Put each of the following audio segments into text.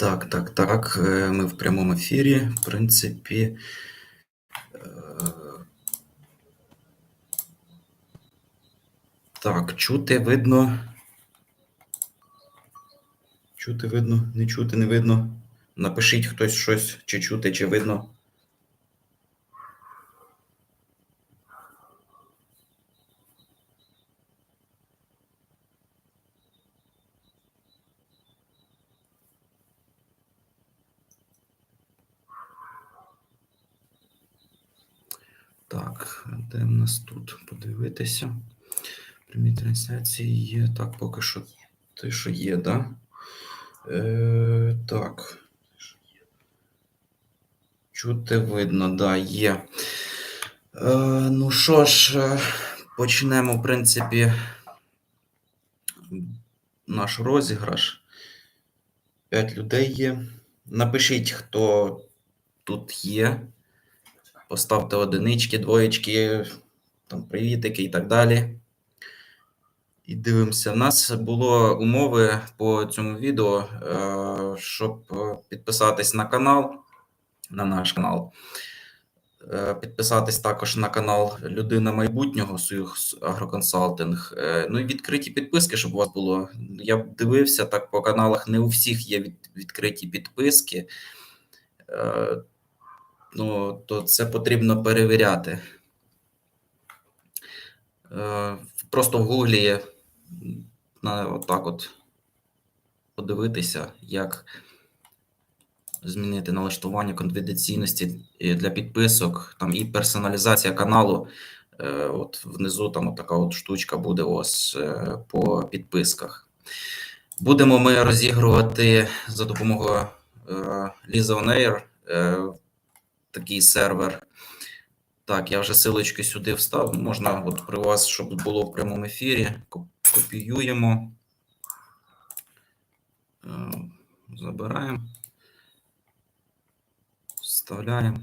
Так, так, так. е, Ми в прямому ефірі. В принципі. е, Так, чути, видно. Чути, видно, не чути, не видно. Напишіть хтось щось, чи чути, чи видно. Так, де в нас тут подивитися? Прямі трансляції є. Так, поки що те, що є, да? Е, так. Чути видно, да, є. Е, ну що ж, е, почнемо, в принципі, наш розіграш. П'ять людей є. Напишіть, хто тут є. Поставте одинички, двоєчки, там привітики і так далі. І дивимося. У нас було умови по цьому відео, е, щоб е, підписатись на канал, на наш канал. Е, Підписатись також на канал Людина майбутнього Союз Агроконсалтинг. Ну і відкриті підписки, щоб у вас було. Я б дивився так по каналах. Не у всіх є від- відкриті підписки. Ну, то це потрібно перевіряти. Е, Просто в Гуглі є отак от подивитися, як змінити налаштування конфіденційності е, для підписок, там і персоналізація каналу. Е, От внизу там така от штучка буде е, по підписках. Будемо ми розігрувати за допомогою Air е, такий сервер. Так, я вже силочки сюди встав. Можна, от при вас, щоб було в прямому ефірі. Копіюємо. Е, Забираємо. Вставляємо.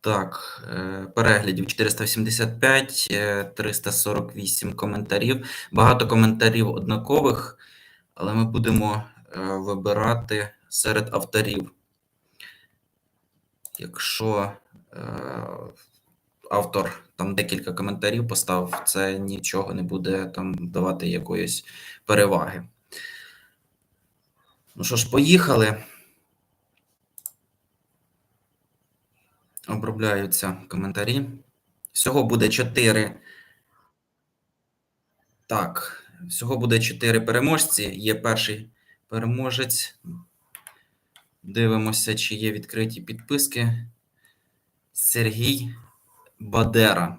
Так, е, переглядів 485, е, 348 коментарів. Багато коментарів однакових, але ми будемо е, вибирати серед авторів. Якщо е, автор там декілька коментарів поставив, це нічого не буде там давати якоїсь переваги. Ну що ж, поїхали. Обробляються коментарі. Всього буде 4. Так, всього буде 4 переможці. Є перший переможець. Дивимося, чи є відкриті підписки. Сергій Бадера.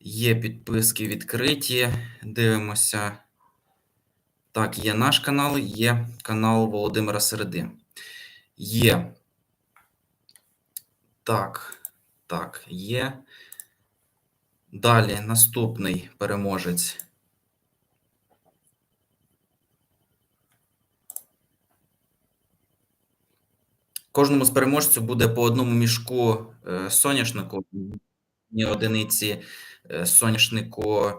Є підписки відкриті. Дивимося. Так, є наш канал, є канал Володимира Середи. Є. Так, так, є. Далі наступний переможець. Кожному з переможців буде по одному мішку е, соняшнику, ні одиниці е, соняшнику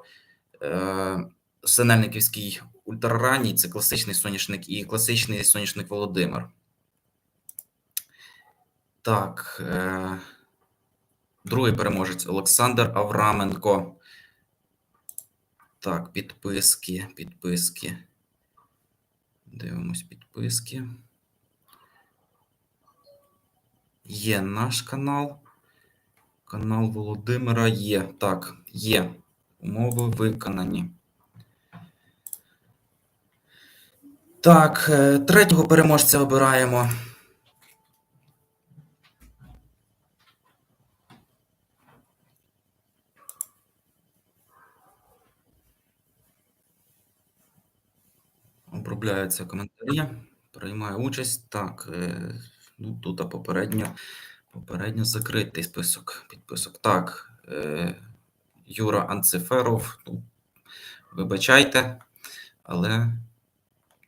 е, Синельниківський ультраранній, це класичний соняшник, і класичний соняшник Володимир. Так. Другий переможець Олександр Авраменко. Так, підписки, підписки. Дивимось підписки. Є наш канал. Канал Володимира є. Так, є. Умови виконані. Так, е, третього переможця обираємо. Обробляються коментарі. Приймає участь. Так, е, ну тут попередньо, попередньо закритий список підписок. Так, е, Юра Анциферов. Ну, вибачайте, але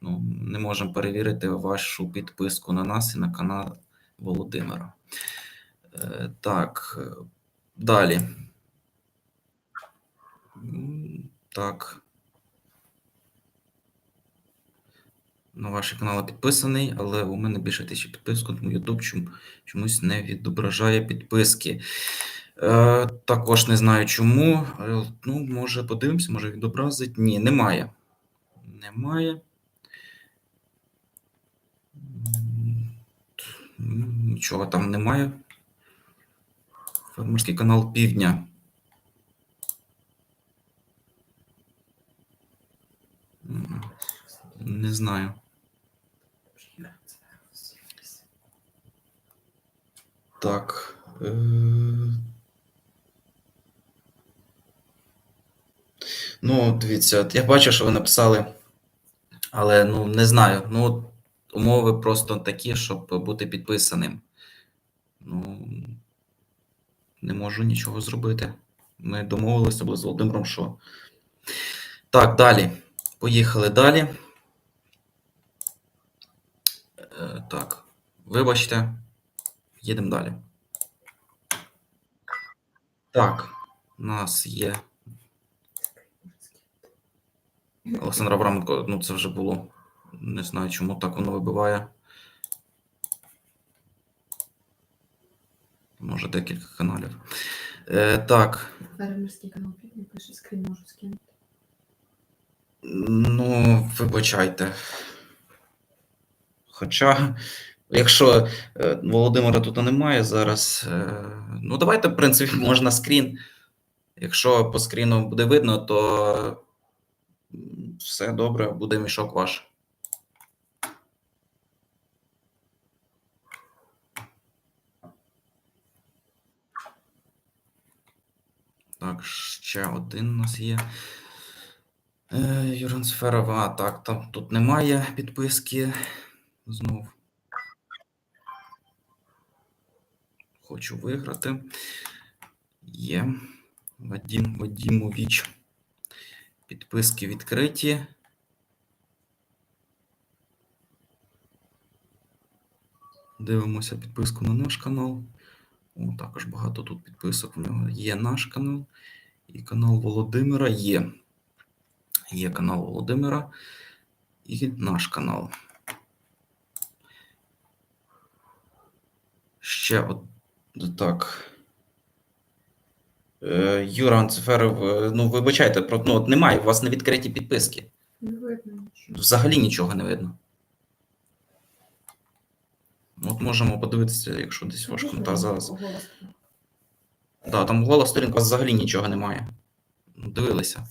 ну, не можемо перевірити вашу підписку на нас і на канал Володимира. Е, так, далі. Так. На ваші канали підписаний, але у мене більше тисячі підписок, тому YouTube чом- чомусь не відображає підписки. Е, також не знаю чому. Е, Ну, може, подивимося, може відобразить. Ні, немає. Немає. Нічого там немає. Фермерський канал Півдня. Не знаю. Так. Е... Ну, дивіться, я бачу, що ви написали, але ну не знаю. Ну, умови просто такі, щоб бути підписаним. Ну, не можу нічого зробити. Ми домовилися з Володимиром, що. Так, далі. Поїхали далі. Е, так, вибачте, їдемо далі. Так, у нас є Олександр Абраменко, ну це вже було. Не знаю, чому так воно вибиває. Може, декілька каналів. Е, так, Фермерський канал Півдня пише скрін можу скинути. ну, вибачайте. Хоча, якщо е, Володимира тут немає зараз, е, ну давайте, в принципі, можна скрін. Якщо по скріну буде видно, то все добре, буде мішок ваш. Так, ще один у нас є. Е, Юран Сферова. А, так, там тут немає підписки. Знов. Хочу виграти. Є. Вадим Вадімович. Підписки відкриті. Дивимося підписку на наш канал. О, також багато тут підписок. У нього є наш канал. І канал Володимира є. Є канал Володимира і наш канал. Ще так. Е, Юра Анциферов, е, ну вибачайте, про ну, от немає, у вас не відкриті підписки. Не видно нічого. Взагалі нічого не видно. От можемо подивитися, якщо десь ваш коментар зараз. Голос Да, там гола сторінка у вас взагалі нічого немає. Дивилися.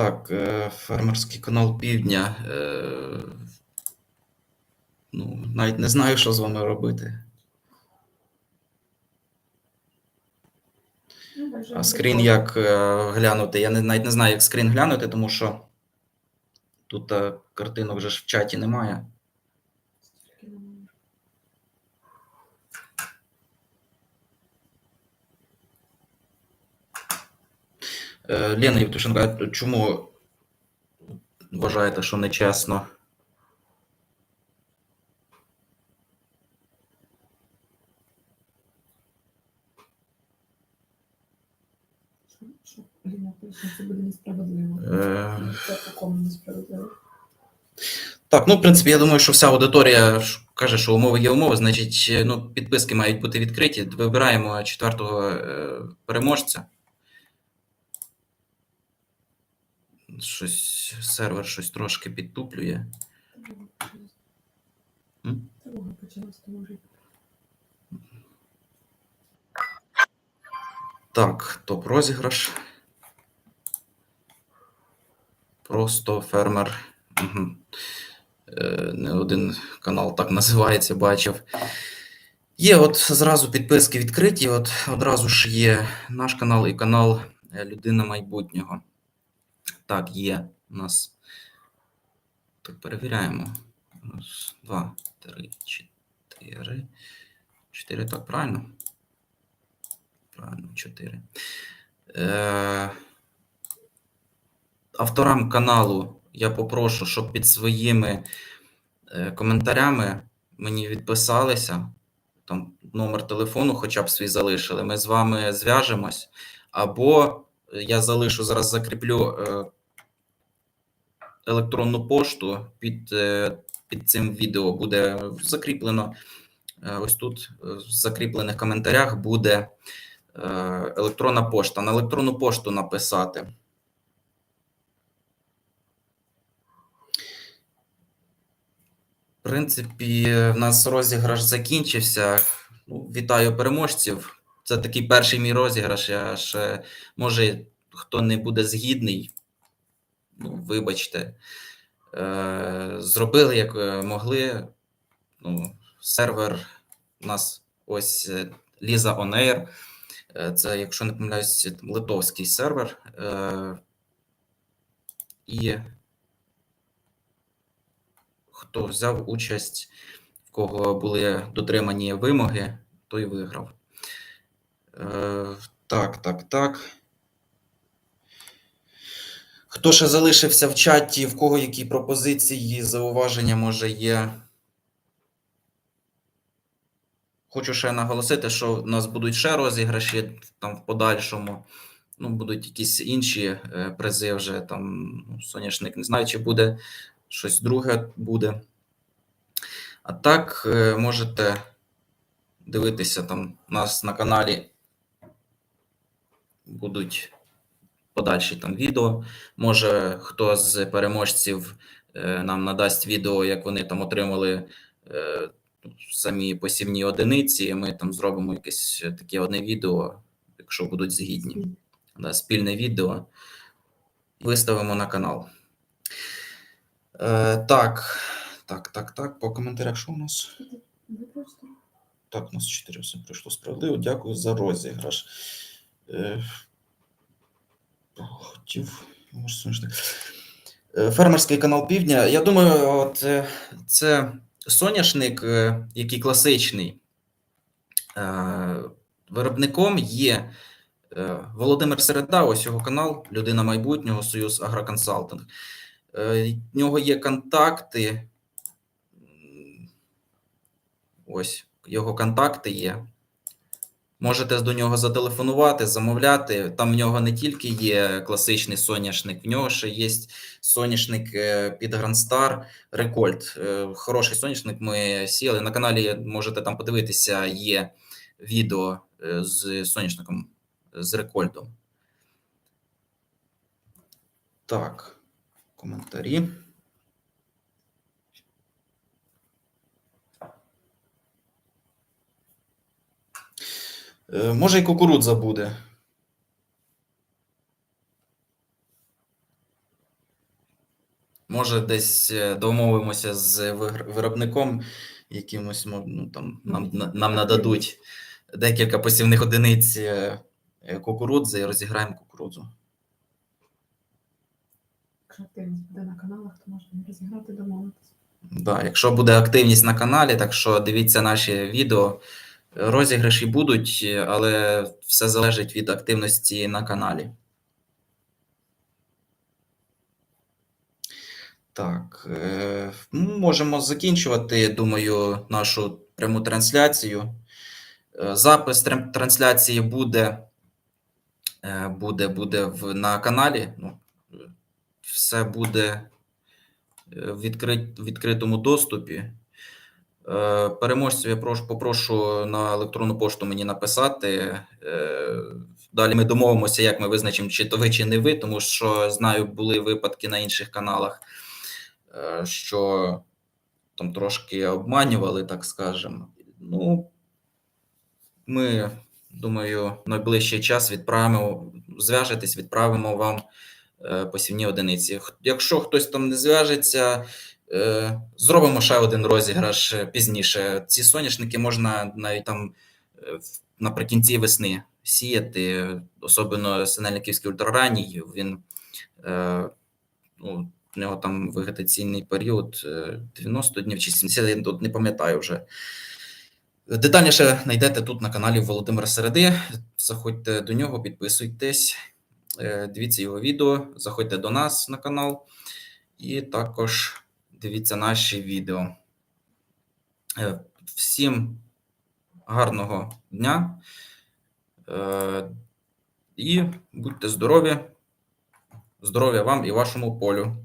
Так, е, фермерський канал Півдня. Е, ну, навіть не знаю, що з вами робити. Ну, А скрін як е, глянути? Я навіть не знаю, як скрін глянути, тому що тут картинок вже ж в чаті немає. Стільки немає. Е, Лена Євтушенко, чому вважаєте, що нечесно? Ліна пише, це буде несправедливо. Е, несправедливо. Так, ну, в принципі, я думаю, що вся аудиторія каже, що умови є умови, значить, е, ну, підписки мають бути відкриті. Вибираємо четвертого е, переможця. Щось сервер щось трошки підтуплює. Тривога? Тривога може. Так, топ розіграш. Просто фермер. Угу. Е, не один канал так називається, бачив. Є от зразу підписки відкриті. От одразу ж є наш канал і канал е, Людина майбутнього. Так, є у нас. Так, перевіряємо. Раз, два, три, чотири. Чотири, так, правильно? Правильно, чотири. Е, авторам каналу я попрошу, щоб під своїми е, коментарями мені відписалися, там номер телефону, хоча б свій залишили, ми з вами зв'яжемось. Або я залишу зараз закріплю е, електронну пошту під, е, під цим відео буде закріплено. е, Ось тут е, в закріплених коментарях буде електронна пошта. На електронну пошту написати. В принципі, в нас розіграш закінчився. Ну, вітаю переможців. Це такий перший мій розіграш. Я ще, може, хто не буде згідний, ну, вибачте. Е, зробили як е, могли. Ну, сервер у нас ось е, Ліза. Е, Це, якщо не помиляюсь, литовський сервер. Е, І хто взяв участь, в кого були дотримані вимоги, той виграв. Е, так, так, так. Хто ще залишився в чаті, в кого які пропозиції, зауваження може є? Хочу ще наголосити, що в нас будуть ще розіграші там в подальшому. Ну, будуть якісь інші е, призи вже там. Ну, соняшник не знаю, чи буде щось друге буде. А так, е, можете дивитися там у нас на каналі. Будуть подальші там відео. Може, хто з переможців е, нам надасть відео, як вони там отримали е, самі посівні одиниці. і Ми там зробимо якесь таке одне відео, якщо будуть згідні. Да, спільне відео. Виставимо на канал. Е, так, так, так, так. По коментарях, що у нас? Так, у нас 4 все пройшло справедливо. Дякую за розіграш. Е, хотів. Е, Фермерський канал Півдня. Я думаю, от е, це соняшник, е, який класичний. Виробником є Володимир Середа, ось його канал, Людина майбутнього, Союз Агроконсалтинг. В нього є контакти. Ось його контакти є. Можете до нього зателефонувати, замовляти. Там в нього не тільки є класичний соняшник, в нього ще є соняшник е, під Грандстар Рекольд. Хороший соняшник ми сіяли. На каналі можете там подивитися, є відео е, з соняшником з Рекольдом. Так, коментарі. Може, і кукурудза буде. Може, десь е, домовимося з виробником, якимось ну, там, нам, нам нададуть декілька посівних одиниць е, е, кукурудзи і розіграємо кукурудзу. якщо активність буде на каналах, то можна розіграти, домовитися. Да, якщо буде активність на каналі, так що дивіться наші відео. Розіграші будуть, але все залежить від активності на каналі. Так, е, можемо закінчувати, думаю, нашу пряму трансляцію. Е, Запис трансляції буде, е, буде, буде в, на каналі. Ну, все буде в відкрит, відкритому доступі. Е, Переможців я прошу, попрошу на електронну пошту мені написати. Е, Далі ми домовимося, як ми визначимо, чи то ви, чи не ви, тому що знаю, були випадки на інших каналах, е, що там трошки обманювали, так скажемо. Ну, ми, думаю, найближчий час відправимо, зв'яжетесь, відправимо вам посівні одиниці. Якщо хтось там не зв'яжеться, зробимо ще один розіграш е, пізніше. Ці соняшники можна навіть там е, наприкінці весни сіяти, особливо синельниківський ультраранній. Він е, ну, в нього там вегетаційний період е, 90 днів чи 70, я тут не пам'ятаю вже. Детальніше знайдете тут на каналі Володимира Середи. Заходьте до нього, підписуйтесь, е, дивіться його відео, заходьте до нас на канал і також дивіться наші відео. Е, Всім гарного дня. Е, І будьте здорові. Здоров'я вам і вашому полю.